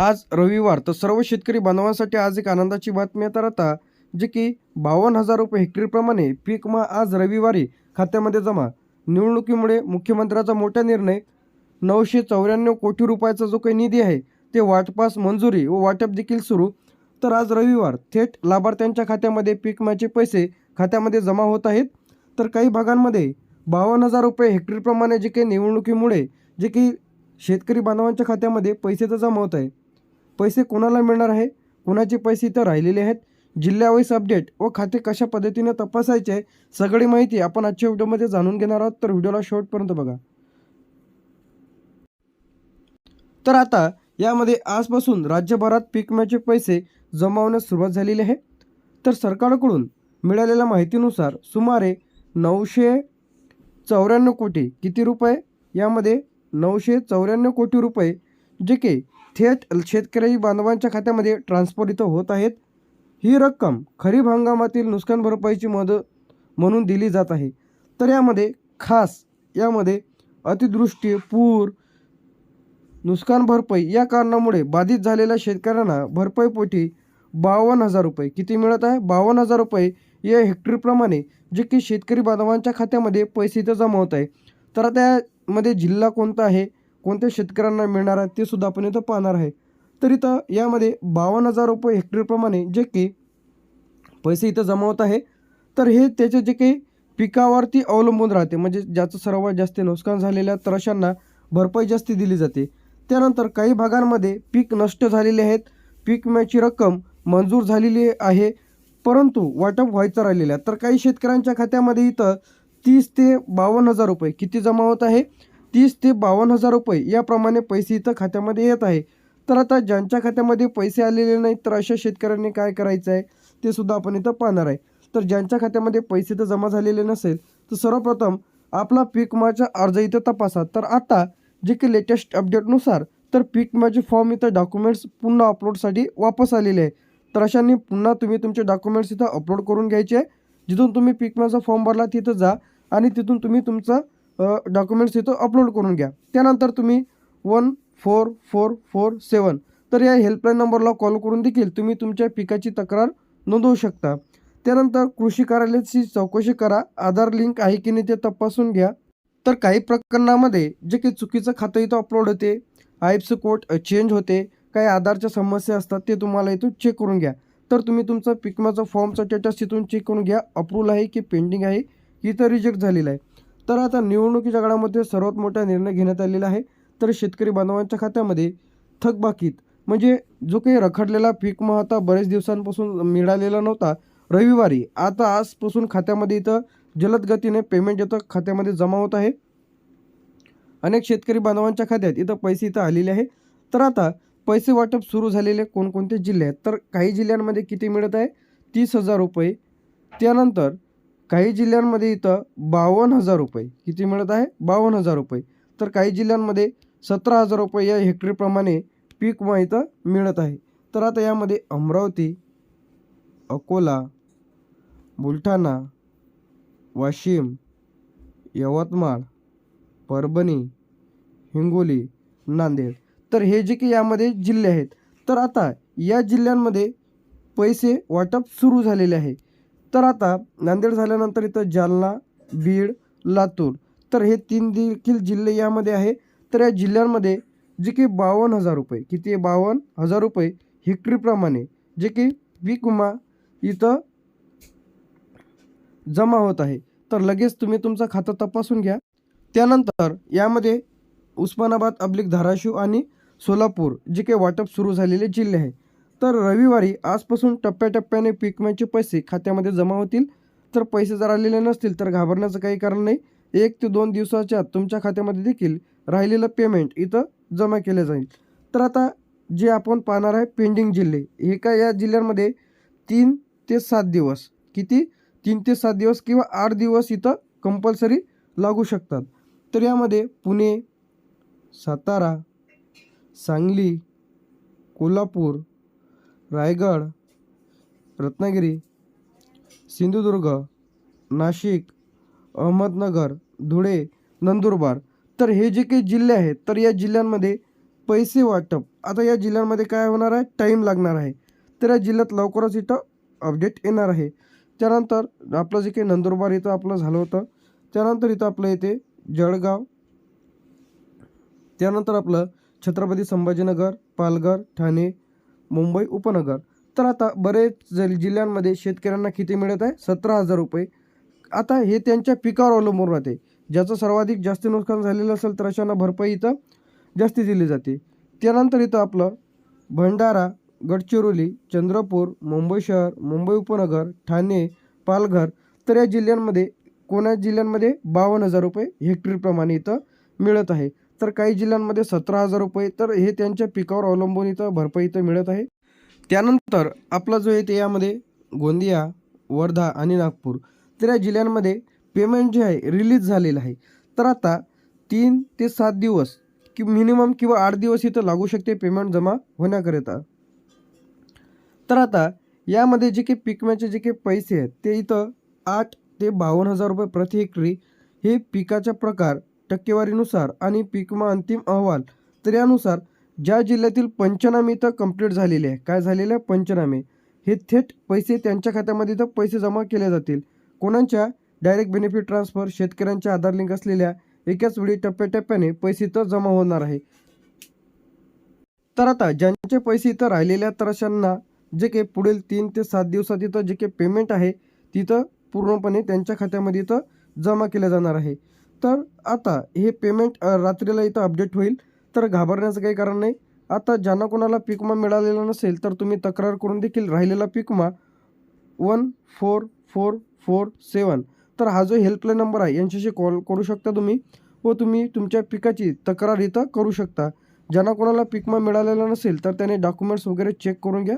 आज रविवार तर सर्व शेतकरी बांधवांसाठी आज एक आनंदाची बातमी आहे तर आता जे की बावन्न हजार रुपये हेक्टरप्रमाणे पीक विमा आज रविवारी खात्यामध्ये जमा. निवडणुकीमुळे मुख्यमंत्र्याचा मोठा निर्णय नऊशे चौऱ्याण्णव कोटी रुपयाचा जो काही निधी आहे ते वाटपास मंजुरी व वाटप देखील सुरू. तर आज रविवार थेट लाभार्थ्यांच्या खात्यामध्ये पीक विम्याचे पैसे खात्यामध्ये जमा होत आहेत. तर काही भागांमध्ये बावन्न हजार रुपये हेक्टरप्रमाणे जे काही निवडणुकीमुळे जे काही शेतकरी बांधवांच्या खात्यामध्ये पैसे तर जमा होत आहे पैसे कोणाला मिळणार आहे? कोणाचे पैसे इथं राहिलेले आहेत? जिल्ह्यावाईज अपडेट व खाते कशा पद्धतीने तपासायचे आहे? सगळी माहिती आपण आजच्या व्हिडिओमध्ये जाणून घेणार आहोत. तर व्हिडिओला शेवटपर्यंत बघा. तर आता यामध्ये आजपासून राज्यभरात पीक विम्याचे पैसे जमावण्यास सुरुवात झालेली आहे. तर सरकारकडून मिळालेल्या माहितीनुसार सुमारे नऊशे चौऱ्याण्णव कोटी किती रुपये? यामध्ये नऊशे चौऱ्याण्णव कोटी रुपये जे की थेट शेतकरी बांधवांच्या खात्यामध्ये ट्रान्सफर इथं होत आहेत. ही रक्कम खरीप हंगामातील नुकसान भरपाईची मदत म्हणून दिली जात आहे. तर यामध्ये खास यामध्ये अतिदृष्टी पूर नुकसान भरपाई या कारणामुळे बाधित झालेल्या शेतकऱ्यांना भरपाईपोटी बावन्न हजार रुपये किती मिळत आहे? बावन्न हजार रुपये या हेक्टरप्रमाणे जे की शेतकरी बांधवांच्या खात्यामध्ये पैसे इथं जमा होत आहे. तर त्यामध्ये जिल्हा कोणता आहे? कोणत्या शेतकऱ्यांना मिळणार आहे ते सुद्धा आपण इथं पाहणार आहे. तर इथं यामध्ये बावन्न हजार रुपये हेक्टरप्रमाणे जे की पैसे इथं जमा होत आहे. तर हे त्याचे जे काही पिकावरती अवलंबून राहते. म्हणजे ज्याचं सर्वात जास्त नुकसान झालेल्या तर अशांना भरपाई जास्ती दिली जाते. त्यानंतर काही भागांमध्ये पीक नष्ट झालेले आहेत. पीक विम्याची रक्कम मंजूर झालेली आहे. परंतु वाटप व्हायचं राहिलेलं आहे. तर काही शेतकऱ्यांच्या खात्यामध्ये इथं तीस ते बावन्न हजार रुपये किती जमा होत आहे? तीस ते बावन्न हजार रुपये याप्रमाणे पैसे इथं खात्यामध्ये येत आहे. तर आता ज्यांच्या खात्यामध्ये पैसे आलेले नाहीत तर अशा शेतकऱ्यांनी काय करायचं आहे? ते सुद्धा आपण इथं पाहणार आहे. तर ज्यांच्या खात्यामध्ये पैसे तर जमा झालेले नसेल तर सर्वप्रथम आपला पीक विमाचा अर्ज इथं तपासा. तर आता जे की लेटेस्ट अपडेटनुसार तर पीक विम्याचे फॉर्म इथं डॉक्युमेंट्स पुन्हा अपलोडसाठी वापस आलेले आहे. तर अशांनी पुन्हा तुम्ही तुमचे डॉक्युमेंट्स इथं अपलोड करून घ्यायचे आहे. जिथून तुम्ही पीक विम्याचा फॉर्म भरला तिथं जा आणि तिथून तुम्ही तुमचं डॉक्युमेंट्स इथं अपलोड करून घ्या. त्यानंतर तुम्ही one four four four seven तर या हेल्पलाईन नंबरला कॉल करून देखील तुम्ही तुमच्या पिकाची तक्रार नोंदवू शकता. त्यानंतर कृषी कार्यालयाची चौकशी करा. आधार लिंक आहे की नाही ते तपासून घ्या. तर काही प्रकरणामध्ये जे काही चुकीचं खातं इथं अपलोड होते आयपचं कोट चेंज होते काही आधारच्या समस्या असतात ते तुम्हाला इथून चेक करून घ्या. तर तुम्ही तुमचं पिकमाचा फॉर्मचा स्टेटस तिथून चेक करून घ्या. अप्रूव्हल आहे की पेंडिंग आहे की तर रिजेक्ट झालेलं आहे. तर आता निवडणुकीच्या काळामध्ये सर्वात मोठा निर्णय घेण्यात आलेला आहे. तर शेतकरी बांधवांच्या खात्यामध्ये थकबाकीत म्हणजे जो काही रखडलेला पीक महता बरेच दिवसांपासून मिळालेला नव्हता. रविवारी आता आजपासून खात्यामध्ये इथं जलद गतीने पेमेंट येतं खात्यामध्ये जमा होत आहे. अनेक शेतकरी बांधवांच्या खात्यात इथं पैसे इथं आलेले आहे. तर आता पैसे वाटप सुरू झालेले कोणकोणते जिल्हे आहेत? तर काही जिल्ह्यांमध्ये किती मिळत आहे? तीस हजार रुपये. त्यानंतर काही जिल्ह्यांमध्ये इथं बावन्न हजार रुपये. किती मिळत आहे? बावन्न हजार रुपये. तर काही जिल्ह्यांमध्ये सतरा हजार रुपये या हेक्टरीप्रमाणे पीक विमा इथं मिळत आहे. तर आता यामध्ये अमरावती अकोला बुलढाणा वाशिम यवतमाळ परभणी हिंगोली नांदेड. तर हे जे की यामध्ये जिल्हे आहेत. तर आता या जिल्ह्यांमध्ये पैसे वाटप सुरू झालेले आहे. तर आता नांदेड झाल्यानंतर इथं जालना बीड लातूर. तर हे तीन देखील जिल्हे यामध्ये आहे. तर या जिल्ह्यांमध्ये जे की बावन्न हजार रुपये किती आहे? बावन्न हजार रुपये हेक्टरीप्रमाणे जे की पीक विमा इथं जमा होत आहे. तर लगेच तुम्ही तुमचं खातं तपासून घ्या. त्यानंतर यामध्ये उस्मानाबाद अब्लिक धाराशिव आणि सोलापूर जे काही वाटप सुरू झालेले जिल्हे आहे. तर रविवारी आजपासून टप्प्याटप्प्याने पीक विम्याचे पैसे खात्यामध्ये जमा होतील. तर पैसे जर आलेले नसतील तर घाबरण्याचं काही कारण नाही. एक ते दोन दिवसाच्या तुमच्या खात्यामध्ये देखील राहिलेलं पेमेंट इथं जमा केलं जाईल. तर आता जे आपण पाहणार आहे पेंडिंग जिल्हे हे का या जिल्ह्यांमध्ये तीन ते सात दिवस किती? तीन ते सात दिवस किंवा आठ दिवस इथं कंपल्सरी लागू शकतात. तर यामध्ये पुणे सातारा सांगली कोल्हापूर रायगड रत्नागिरी सिंधुदुर्ग नाशिक अहमदनगर धुळे नंदुरबार. तर हे जे काही जिल्हे आहेत तर या जिल्ह्यांमध्ये पैसे वाटप. आता या जिल्ह्यांमध्ये काय होणार आहे? टाईम लागणार आहे. तर या जिल्ह्यात लवकरच इथं अपडेट येणार आहे. त्यानंतर आपलं जे काही नंदुरबार इथं आपलं झालं होतं त्यानंतर इथं आपलं येते जळगाव. त्यानंतर आपलं छत्रपती संभाजीनगर पालघर ठाणे मुंबई उपनगर. तर आता बरेच जल जिल्ह्यांमध्ये शेतकऱ्यांना किती मिळत आहे सतरा हजार रुपये. आता हे त्यांच्या पिकावर अवलंबून राहते. ज्याचं सर्वाधिक जास्त नुकसान झालेलं असेल तर अशांना भरपाई इथं जास्ती दिली जाते. त्यानंतर इथं आपलं भंडारा गडचिरोली चंद्रपूर मुंबई शहर मुंबई उपनगर ठाणे पालघर तर या जिल्ह्यांमध्ये कोणा जिल्ह्यांमध्ये बावन्न हजार रुपये हेक्टरीप्रमाणे इथं मिळत आहे. तर काही जिल्ह्यांमध्ये सतरा हजार रुपये तर हे त्यांच्या पिकावर अवलंबून इथं भरपाई इथं मिळत आहे. त्यानंतर आपला जो आहे ते यामध्ये गोंदिया वर्धा आणि नागपूर तर या जिल्ह्यांमध्ये पेमेंट जे आहे रिलीज झालेलं आहे. तर आता तीन ते सात दिवस कि मिनिमम किंवा आठ दिवस इथं लागू शकते पेमेंट जमा होण्याकरिता. तर आता यामध्ये जे काही पिकम्याचे जे काही पैसे आहेत ते इथं आठ ते बावन्न हजार रुपये प्रति हेक्टरी हे पिकाचा प्रकार टक्केवारीनुसार आणि पीक विमा अंतिम अहवाल तर यानुसार ज्या जिल्ह्यातील पंचनामे इथं कंप्लीट झालेले आहे काय झालेले आहे पंचनामे. हे थेट पैसे त्यांच्या खात्यामध्ये इथं पैसे जमा केले जातील. कोणाच्या? डायरेक्ट बेनिफिट ट्रान्सफर शेतकऱ्यांच्या आधार लिंक असलेल्या एकाच वेळी टप्प्याटप्प्याने पैसे इथं जमा होणार आहे. तर आता ज्यांचे पैसे इथं राहिलेले आहेत तर अशांना जे काही पुढील तीन ते सात दिवसात इथं जे काही पेमेंट आहे तिथं पूर्णपणे त्यांच्या खात्यामध्ये इथं जमा केलं जाणार आहे. तर आता हे पेमेंट रात्रीला इथं अपडेट होईल. तर घाबरण्याचं काही कारण नाही. आता ज्यांना कोणाला पिकमा मिळालेला नसेल तर तुम्ही तक्रार करून देखील राहिलेला पिकमा one four four four seven. तर हा जो हेल्पलाईन नंबर आहे यांच्याशी कॉल करू शकता तुम्ही व तुम्ही तुमच्या पिकाची तक्रार इथं करू शकता. ज्यांना कोणाला पिकमा मिळालेला नसेल तर त्याने डॉक्युमेंट्स वगैरे चेक करून घ्या.